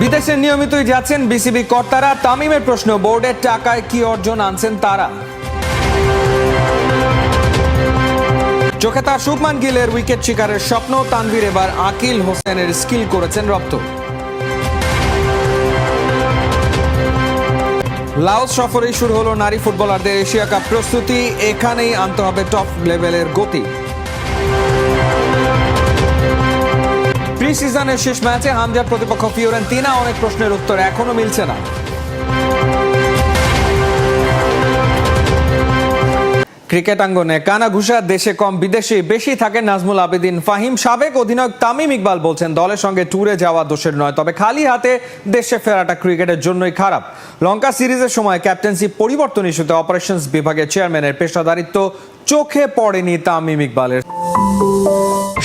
বিদেশে নিয়মিতই যাচ্ছেন বিসিবি কর্তারা। তামিমের প্রশ্ন, বোর্ডের টাকায় কি অর্জন আনছেন তারা? চোখে তার শুভমান গিলের উইকেট শিকারের স্বপ্ন, তানভীর এবার আকিল হোসেনের স্কিল করেছেন রপ্ত। লাওস সফরেই শুরু হলো নারী ফুটবলারদের এশিয়া কাপ প্রস্তুতি, এখানেই আনতে হবে টপ লেভেলের গতি। প্রি সিজনের শেষ ম্যাচে হামজার প্রতিপক্ষ ফিওরেন্তিনা অনেক প্রশ্নের উত্তর এখনও মিলছে না। ক্রিকেট আঙ্গনে কানা ঘুষা দেশে কম বিদেশে, বেশি থাকে নাজমুল আবেদিন ফাহিম। সাবেক অধিনায়ক তামিম ইকবাল বলছেন, দলের সঙ্গে ট্যুরে যাওয়া দোষের নয়, তবে খালি হাতে দেশে ফেরাটা ক্রিকেটের জন্যই খারাপ। লঙ্কা সিরিজের সময় ক্যাপ্টেন্সি পরিবর্তন ইস্যুতে অপারেশনস বিভাগের চেয়ারম্যানের পেশাদারিত্ব চোখে পড়েনি তামিম ইকবালের।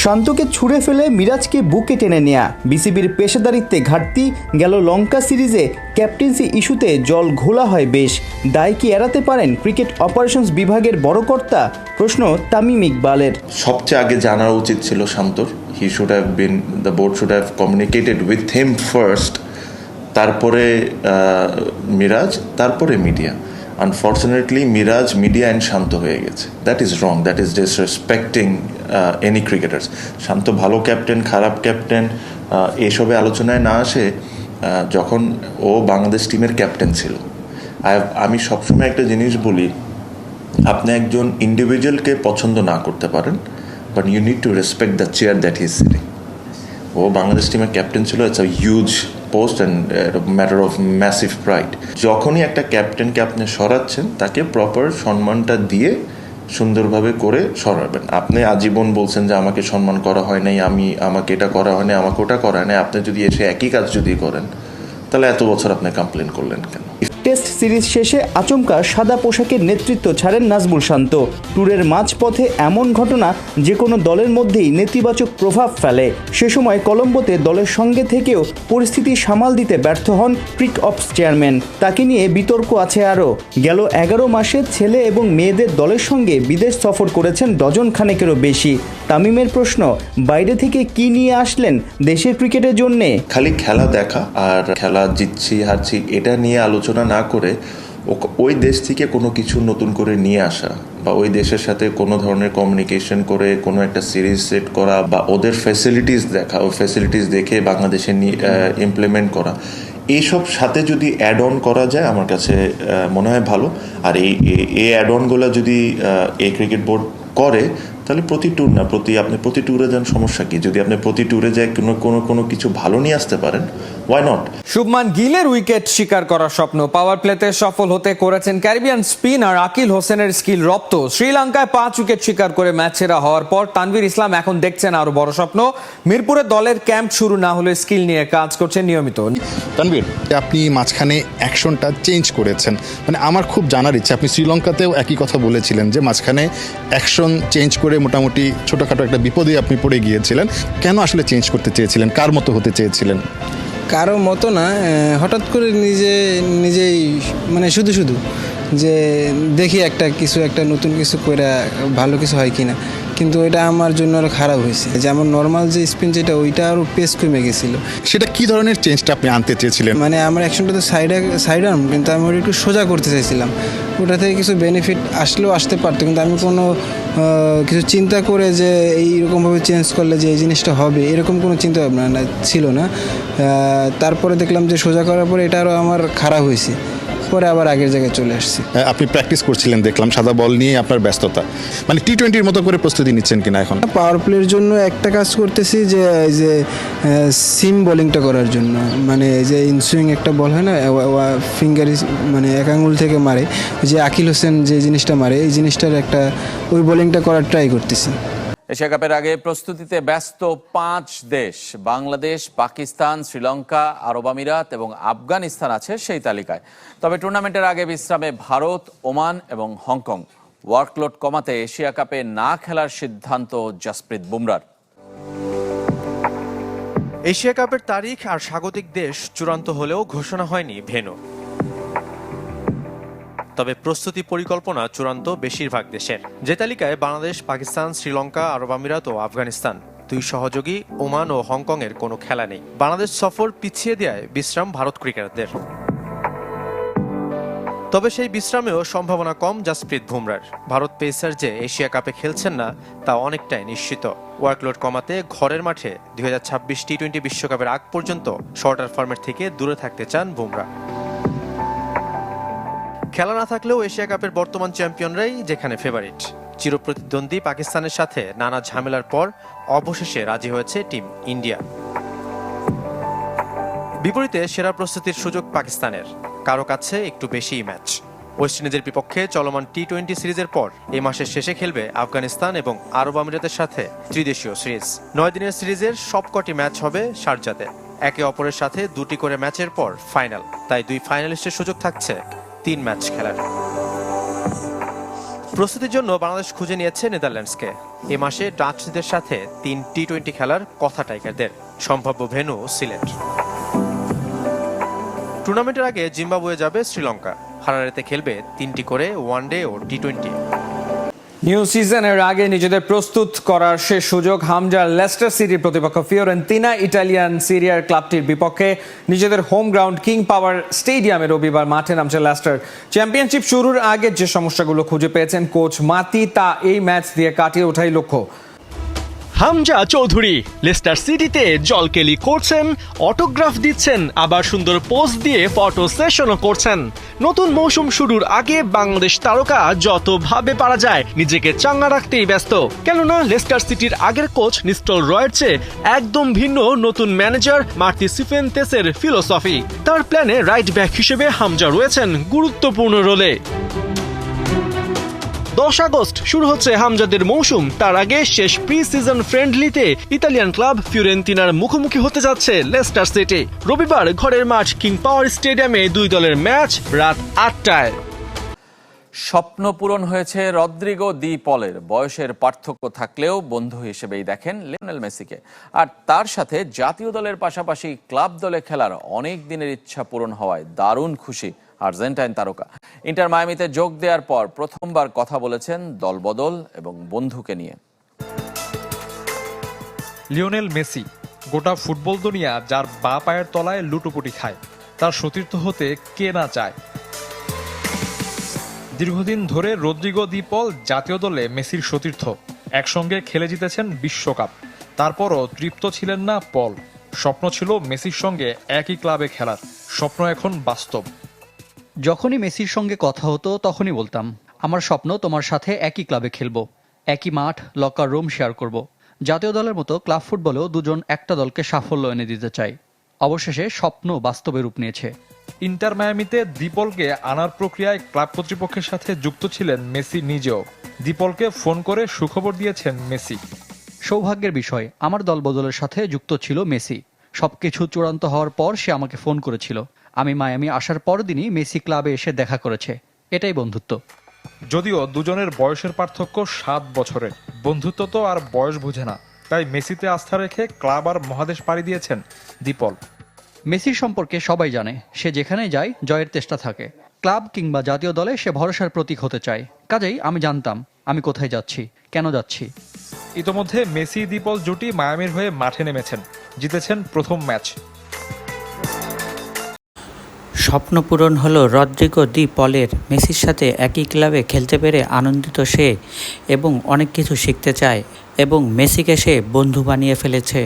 শান্তকে ছুঁড়ে ফেলে মিরাজকে বুকে টেনে নেয়া। বিসিবির পেশাদারিত্বে ঘাটতি, গেল লঙ্কা সিরিজে ক্যাপ্টেন্সি ইস্যুতে জল ঘোলা হয় বেশ। দায় কি এড়াতে পারেন ক্রিকেট অপারেশনস বিভাগের বড় কর্তা? প্রশ্ন তামিম ইকবালের। সবচেয়ে আগে জানা উচিত ছিল শান্তর। He should have been the board should have communicated with him first তারপরে মিরাজ, তারপরে media unfortunately Miraj media and Shanto হয়ে গেছে। That is wrong that is disrespecting any cricketers Shanto ভালো ক্যাপ্টেন খারাপ ক্যাপ্টেন এসবে আলোচনায় না আসে যখন ও বাংলাদেশ টিমের ক্যাপ্টেন ছিল। আমি সবসময় একটা জিনিস বলি, আপনি একজন ইন্ডিভিজুয়ালকে পছন্দ না করতে পারেন but you need to respect the chair that his sitting ও বাংলাদেশ টিমের ক্যাপ্টেন ছিল it's a huge post and matter of massive pride যখনই একটা ক্যাপ্টেনকে আপনি সরাচ্ছেন, তাকে প্রপার সম্মানটা দিয়ে সুন্দরভাবে করে সরাবেন। আপনি আজীবন বলছেন যে, আমাকে সম্মান করা হয় নাই, আমি, আমাকে এটা করা হয় নাই, আমাকে ওটা করা হয় নাই। আপনি যদি এসে একই কাজ যদি করেন, তাহলে এত বছর আপনি কমপ্লেন করলেন কেন? টেস্ট সিরিজ শেষে আচমকা সাদা পোশাকের নেতৃত্ব ছাড়েন নাজমুল শান্ত। ট্যুরের মাঝপথে এমন ঘটনা যে কোনো দলের মধ্যেই নেতিবাচক প্রভাব ফেলে। সে সময় কলম্বোতে দলের সঙ্গে থেকেও পরিস্থিতি সামাল দিতে ব্যর্থ হন ক্রিক অপস চেয়ারম্যান। তাকে নিয়ে বিতর্ক আছে আরও। গেল এগারো মাসে ছেলে এবং মেয়েদের দলের সঙ্গে বিদেশ সফর করেছেন ডজন খানেকেরও বেশি। তামিমের প্রশ্ন, বাইরে থেকে কি নিয়ে আসলেন দেশের ক্রিকেটের জন্যে? খালি খেলা দেখা আর খেলা জিতছি, হারছি, এটা নিয়ে আলোচনা না করে ওই দেশ থেকে কোনো কিছু নতুন করে নিয়ে আসা বা ওই দেশের সাথে কোনো ধরনের কমিউনিকেশন করে কোনো একটা সিরিজ সেট করা বা ওদের ফ্যাসিলিটিস দেখা, ওই ফ্যাসিলিটিস দেখে বাংলাদেশে ইমপ্লিমেন্ট করা। এইসব সাথে যদি অ্যাড অন করা যায় আমার কাছে মনে হয় ভালো। আর এই, এই- অ্যাড অনগুলো যদি এই ক্রিকেট বোর্ড করে তাহলে প্রতি ট্যুর না প্রতি আপনি প্রতি ট্যুরে যান সমস্যা কি? যদি আপনি প্রতি ট্যুরে যায় কোনো কোনো কোনো কিছু ভালো নিয়ে আসতে পারেন ওয়াই নট শুভমান গিলের উইকেট শিকার করার স্বপ্ন পাওয়ার প্লেতে সফল হতে করেছেন ক্যারিবিয়ান স্পিনার আকিল হোসেনের স্কিল রপ্ত। শ্রীলঙ্কায় পাঁচ উইকেট শিকার করে ম্যাচ সেরা হওয়ার পর তানভীর ইসলাম এখন দেখছেন আরও বড় স্বপ্ন। মিরপুরে দলের ক্যাম্প শুরু না হলে স্কিল নিয়ে কাজ করছেন নিয়মিত। তানভীর আপনি মাঝখানে অ্যাকশনটা চেঞ্জ করেছেন। মানে আমার খুব জানার ইচ্ছে আপনি শ্রীলঙ্কাতেও একই কথা বলেছিলেন যে মাঝখানে অ্যাকশন চেঞ্জ করে মোটামুটি ছোটোখাটো একটা বিপদে আপনি পড়ে গিয়েছিলেন, কেন আসলে চেঞ্জ করতে চেয়েছিলেন? কার মতো হতে চেয়েছিলেন? কারও মতো না হঠাৎ করে নিজে, নিজেই মানে শুধু শুধু যে দেখি একটা কিছু, একটা নতুন কিছু করে ভালো কিছু হয় কিনা। কিন্তু ওইটা আমার জন্য আরও খারাপ হয়েছে। যেমন নর্মাল যে স্পিন যেটা ওইটা আরও পেস কমে গেছিল। সেটা কি ধরনের চেঞ্জটা আপনি আনতে চেয়েছিলেন? মানে আমার অ্যাকশনটা তো সাইডে সাইড আর্ম কিন্তু আমি ওটা একটু সোজা করতে চাইছিলাম। ওটা থেকে কিছু বেনিফিট আসলেও আসতে পারতো কিন্তু আমি কোনো কিছু চিন্তা করে যে এইরকমভাবে চেঞ্জ করলে যে এই জিনিসটা হবে এরকম কোনো চিন্তা ভাবনা ছিল না। তারপরে দেখলাম যে সোজা করার পরে এটা আরও আমার খারাপ হয়েছে। পরে আবার আগের জায়গায় চলে আসছি। আপনি প্র্যাকটিস করছিলেন দেখলাম সাদা বল নিয়ে আপনার ব্যস্ততা। মানে টি টোয়েন্টির মতো করে প্রস্তুতি নিচ্ছেন কিনা এখন? পাওয়ার প্লের জন্য একটা কাজ করতেছি যে এই যে সিম বোলিংটা করার জন্য। মানে এই যে ইনসুইং একটা বল হয় না ফিঙ্গার মানে এক আঙুল থেকে মারে। যে আকিল হোসেন যে জিনিসটা মারে এই জিনিসটার একটা ওই বোলিংটা করার ট্রাই করতেছি। এশিয়া কাপের আগে প্রস্তুতিতে ব্যস্ত পাঁচ দেশ, বাংলাদেশ, পাকিস্তান, শ্রীলঙ্কা, আরব আমিরাত এবং আফগানিস্তান আছে সেই তালিকায়। তবে টুর্নামেন্টের আগে বিশ্রামে ভারত, ওমান এবং হংকং। ওয়ার্কলোড কমাতে এশিয়া কাপে না খেলার সিদ্ধান্ত জাসপ্রীত বুমরার। এশিয়া কাপের তারিখ আর স্বাগতিক দেশ চূড়ান্ত হলেও ঘোষণা হয়নি ভেন্যু। তবে প্রস্তুতি পরিকল্পনা চূড়ান্ত বেশিরভাগ দেশের যে তালিকায় বাংলাদেশ, পাকিস্তান, শ্রীলঙ্কা, আরব আমিরাত ও আফগানিস্তান। দুই সহযোগী ওমান ও হংকংয়ের কোনো খেলা নেই। বাংলাদেশ সফর পিছিয়ে দেয় বিশ্রাম ভারত ক্রিকেটারদের। তবে সেই বিশ্রামেও সম্ভাবনা কম জাসপ্রীত বুমরার। ভারত পেসার যে এশিয়া কাপে খেলছেন না, তা অনেকটাই নিশ্চিত। ওয়ার্কলোড কমাতে ঘরের মাঠে দুই টি টোয়েন্টি বিশ্বকাপের আগ পর্যন্ত শর্টার ফর্মেট থেকে দূরে থাকতে চান বুমরা। খেলা না থাকলেও এশিয়া কাপের বর্তমান চ্যাম্পিয়নরাই যেখানে ফেভারিট চিরপ্রতিদ্বন্দ্বী পাকিস্তানের সাথে নানা ঝামেলার পর অবশেষে রাজি হয়েছে টিম ইন্ডিয়া। বিপরীতে সেরা প্রস্তুতির সুযোগ পাকিস্তানের। কারও কাছে একটু বেশিই ম্যাচ ওয়েস্ট ইন্ডিজের বিপক্ষে চলমান টি টোয়েন্টি সিরিজের পর এই মাসের শেষে খেলবে আফগানিস্তান এবং আরব আমিরাতের সাথে ত্রিদেশীয় সিরিজ। নয় দিনের সিরিজের সবকটি ম্যাচ হবে শারজাতে একে অপরের সাথে দুটি করে ম্যাচের পর ফাইনাল তাই দুই ফাইনালিস্টের সুযোগ থাকছে তিন ম্যাচ খেলার প্রস্তুতির জন্য বাংলাদেশ খুঁজে নিয়েছে নেদারল্যান্ডসকে। এ মাসে ডাচদের সাথে তিন টি টোয়েন্টি খেলার কথা টাইগারদের, সম্ভাব্য ভেন্যু সিলেট। টুর্নামেন্টের আগে জিম্বাবুয়ে যাবে শ্রীলঙ্কা। হারারেতে খেলবে তিনটি করে ওয়ান ডে ও টি টোয়েন্টি নিউ সিজনের আগে নিজেদের প্রস্তুত করার শেষ সুযোগ হামজার লেস্টার সিটির প্রতিপক্ষ ফিওরেন্তিনা, ইটালিয়ান সিরিয়ার ক্লাবটির বিপক্ষে নিজেদের হোম গ্রাউন্ড কিং পাওয়ার স্টেডিয়ামে রবিবার মাঠে নামছে লেস্টার। চ্যাম্পিয়নশিপ শুরুর আগে যে সমস্যাগুলো খুঁজে পেয়েছেন কোচ মাতি, তা এই ম্যাচ দিয়ে কাটিয়ে ওঠাই লক্ষ্য। হামজা চৌধুরী লেস্টার সিটিতে জলকেলি করছেন অটোগ্রাফ দিচ্ছেন, আবার সুন্দর পোস্ট দিয়ে ফটো সেশনও করছেন। নতুন মৌসুম শুরুর আগে বাংলাদেশ তারকা যতভাবে পারা যায় নিজেকে চাঙ্গা রাখতেই ব্যস্ত। কেননা লেস্টার সিটির আগের কোচ নিস্টল রয়ের চেয়ে একদম ভিন্ন নতুন ম্যানেজার মার্তি সিফেন্তেসের ফিলোসফি তার প্ল্যানে রাইট ব্যাক হিসেবে হামজা রয়েছেন গুরুত্বপূর্ণ রোলে দশ আগস্ট শুরু হচ্ছে হামজাদের মৌসুম। তার আগে শেষ প্রি সিজন ফ্রেন্ডলিতে ইতালিয়ান ক্লাব ফিউরেন্তিনার মুখোমুখি হতে যাচ্ছে লেস্টার সিটি। রবিবার ঘরের মাঠ কিং পাওয়ার স্টেডিয়ামে দুই দলের ম্যাচ রাত আটটায়। স্বপ্ন পূরণ হয়েছে রদ্রিগো দি পলের। বয়সের পার্থক্য থাকলেও বন্ধু হিসেবেই দেখেন লিওনেল মেসিকে। আর তার সাথে জাতীয় দলের পাশাপাশি ক্লাব দলে খেলার অনেক দিনের ইচ্ছা পূরণ হওয়ায় দারুণ খুশি আর্জেন্টাইন তারকা। ইন্টার মায়ামিতে যোগ দেওয়ার পর প্রথমবার কথা বলেছেন দলবদল এবং বন্ধুকে নিয়ে। লিওনেল মেসি, গোটা ফুটবল দুনিয়া যার বা পায়ের তলায় লুটোপুটি খায়, তার সতীর্থ হতে কে না চায়? দীর্ঘদিন ধরে রদ্রিগো দ্বীপল জাতীয় দলে মেসির সতীর্থ, একসঙ্গে খেলে জিতেছেন বিশ্বকাপ। তারপরও তৃপ্ত ছিলেন না পল। স্বপ্ন ছিল মেসির সঙ্গে একই ক্লাবে খেলার, স্বপ্ন এখন বাস্তব। যখনই মেসির সঙ্গে কথা হতো তখনই বলতাম আমার স্বপ্ন তোমার সাথে একই ক্লাবে খেলব একই মাঠ লকার রুম শেয়ার করব। জাতীয় দলের মতো ক্লাব ফুটবলেও দুজন একটা দলকে সাফল্য এনে দিতে চাই। অবশেষে স্বপ্ন বাস্তবে রূপ নিয়েছে। ইন্টার মায়ামিতে দীপলকে আনার প্রক্রিয়ায় ক্লাব কর্তৃপক্ষের সাথে যুক্ত ছিলেন মেসি নিজেও। দীপলকে ফোন করে সুখবর দিয়েছেন মেসি। সৌভাগ্যের বিষয় আমার দল বদলের সাথে যুক্ত ছিল মেসি। সবকিছু চূড়ান্ত হওয়ার পর সে আমাকে ফোন করেছিল। আমি মায়ামি আসার পর দিনই মেসি ক্লাবে এসে দেখা করেছে। এটাই বন্ধুত্ব। যদিও দুজনের বয়সের পার্থক্য সাত বছরের। বন্ধুত্ব তো আর বয়স বুঝে না। তাই মেসিতে আস্থা রেখে ক্লাব আর মহাদেশ পাড়ি দিয়েছেন দীপল। মেসির সম্পর্কে সবাই জানে সে যেখানেই যায় জয়ের চেষ্টা থাকে। ক্লাব কিংবা জাতীয় দলে সে ভরসার প্রতীক হতে চায়। কাজেই আমি জানতাম আমি কোথায় যাচ্ছি কেন যাচ্ছি। ইতোমধ্যে মেসি দীপল জুটি মায়ামির হয়ে মাঠে নেমেছেন। জিতেছেন প্রথম ম্যাচ। স্বপ্ন পূরণ হলো রদ্রিগো দি পলের। মেসির সাথে একই ক্লাবে খেলতে পেরে আনন্দিত সে এবং অনেক কিছু শিখতে চায় এবং মেসিকে সে বন্ধু বানিয়ে ফেলেছে।